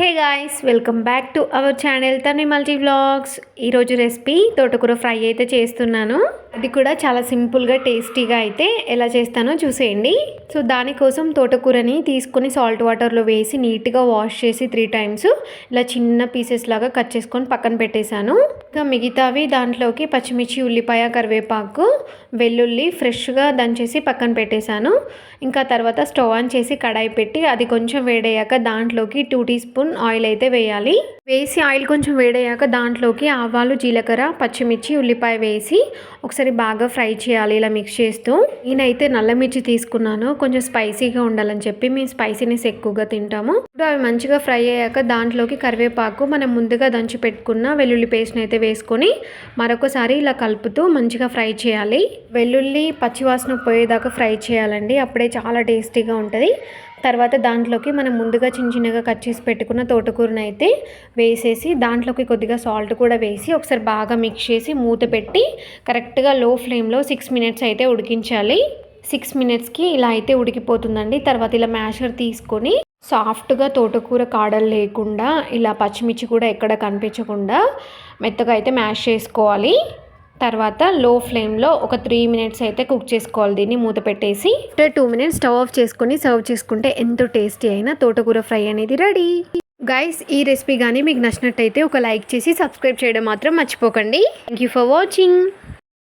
Hey guys welcome back to our channel Tani multi vlogs. ఈరోజు recipe తోటకూర fry అయితే చేస్తున్నాను. అది కూడా చాలా సింపుల్గా టేస్టీగా అయితే ఎలా చేస్తానో చూసేయండి. సో దానికోసం తోటకూరని తీసుకొని సాల్ట్ వాటర్లో వేసి నీట్గా వాష్ చేసి త్రీ టైమ్స్ ఇలా చిన్న పీసెస్ లాగా కట్ చేసుకొని పక్కన పెట్టేశాను. ఇంకా మిగతావి దాంట్లోకి పచ్చిమిర్చి ఉల్లిపాయ కరివేపాకు వెల్లుల్లి ఫ్రెష్గా దంచేసి పక్కన పెట్టేశాను. ఇంకా తర్వాత స్టవ్ ఆన్ చేసి కడాయి పెట్టి అది కొంచెం వేడయ్యాక దాంట్లోకి టూ టీ స్పూన్ ఆయిల్ అయితే వేయాలి. వేసి ఆయిల్ కొంచెం వేడయ్యాక దాంట్లోకి ఆవాలు జీలకర్ర పచ్చిమిర్చి ఉల్లిపాయ వేసి ఒకసారి బాగా ఫ్రై చేయాలి. ఇలా మిక్స్ చేస్తూ నేనైతే నల్ల మిర్చి తీసుకున్నాను. కొంచెం స్పైసీగా ఉండాలని చెప్పి మేము స్పైసీనెస్ ఎక్కువగా తింటాము. ఇప్పుడు అవి మంచిగా ఫ్రై అయ్యాక దాంట్లోకి కరివేపాకు మనం ముందుగా దంచి పెట్టుకున్న వెల్లుల్లి పేస్ట్ని అయితే వేసుకొని మరొకసారి ఇలా కలుపుతూ మంచిగా ఫ్రై చేయాలి. వెల్లుల్లి పచ్చివాసన పోయేదాకా ఫ్రై చేయాలండి. అప్పుడే చాలా టేస్టీగా ఉంటుంది. తర్వాత దాంట్లోకి మనం ముందుగా చిన్న చిన్నగా కట్ చేసి పెట్టుకున్న తోటకూరను అయితే వేసేసి దాంట్లోకి కొద్దిగా సాల్ట్ కూడా వేసి ఒకసారి బాగా మిక్స్ చేసి మూత పెట్టి కరెక్ట్గా లో ఫ్లేమ్లో సిక్స్ మినిట్స్ అయితే ఉడికించాలి. సిక్స్ మినిట్స్కి ఇలా అయితే ఉడికిపోతుందండి. తర్వాత ఇలా మ్యాషర్ తీసుకొని సాఫ్ట్గా తోటకూర కాడలు లేకుండా ఇలా పచ్చిమిర్చి కూడా ఎక్కడ కనిపించకుండా మెత్తగా అయితే మ్యాష్ చేసుకోవాలి. తర్వాత లో ఫ్లేమ్లో ఒక త్రీ మినిట్స్ అయితే కుక్ చేసుకోవాలి. దీన్ని మూత పెట్టేసి టూ మినిట్స్ స్టవ్ ఆఫ్ చేసుకొని సర్వ్ చేసుకుంటే ఎంతో టేస్టీ అయిన తోటకూర ఫ్రై అనేది రెడీ. గైస్ ఈ రెసిపీ కానీ మీకు నచ్చినట్టయితే ఒక లైక్ చేసి సబ్స్క్రైబ్ చేయడం మాత్రం మర్చిపోకండి. Thank you for watching